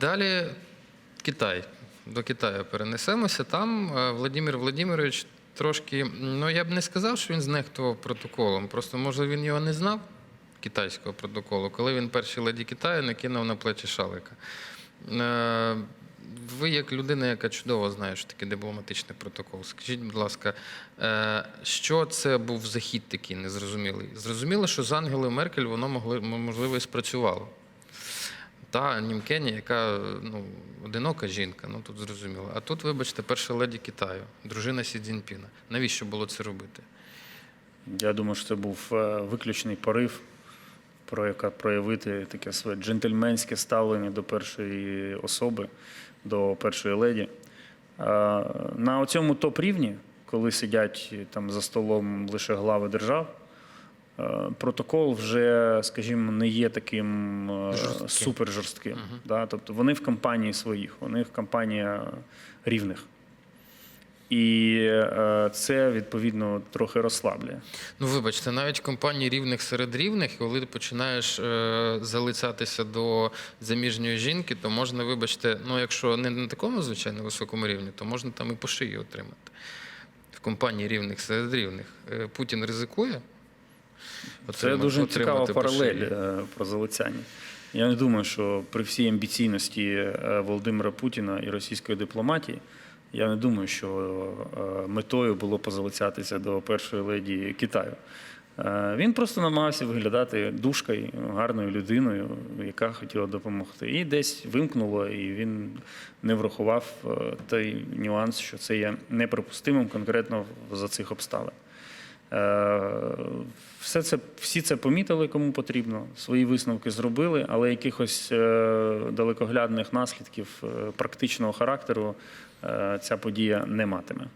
Далі Китай. До Китаю перенесемося. Там е, Владимир Владимирович трошки, ну я б не сказав, що він знехтував протоколом. Просто, може, він його не знав, китайського протоколу, коли він першій леді Китаю накинув на плечі шалика. Е, Ви, як людина, яка чудово знає, що таке дипломатичний протокол, скажіть, будь ласка, е, що це був за хід такий незрозумілий? Зрозуміло, що з Ангелою Меркель воно могли, можливо і спрацювало. Та Німкені, яка ну, одинока жінка, ну тут зрозуміло. А тут, вибачте, перша леді Китаю, дружина Сі Цзіньпіна. Навіщо було це робити? Я думаю, що це був е, виключний порив, про яка проявити таке своє джентльменське ставлення до першої особи, до першої леді. Е, На цьому топ-рівні, коли сидять там за столом лише глави держав, протокол вже, скажімо, не є таким е, супер жорстким. Да? Тобто вони в компанії своїх, вони в компанія рівних. І е, це відповідно трохи розслаблює. Ну, вибачте, навіть компанії рівних серед рівних, коли ти починаєш е, залицятися до заміжньої жінки, то можна, вибачте, ну якщо не на такому звичайно високому рівні, то можна там і по шиї отримати. В компанії рівних серед рівних. Е, Путін ризикує. Це дуже цікава паралель е, про залицяння. Я не думаю, що при всій амбіційності е, Володимира Путіна і російської дипломатії, я не думаю, що е, метою було позалицятися до першої леді Китаю. Він просто намагався виглядати душкою, гарною людиною, яка хотіла допомогти. І десь вимкнуло, і він не врахував той нюанс, що це є неприпустимим конкретно за цих обставин. Е, Все це, всі це помітили, кому потрібно, свої висновки зробили, але якихось е, далекоглядних наслідків е, практичного характеру ця подія не матиме.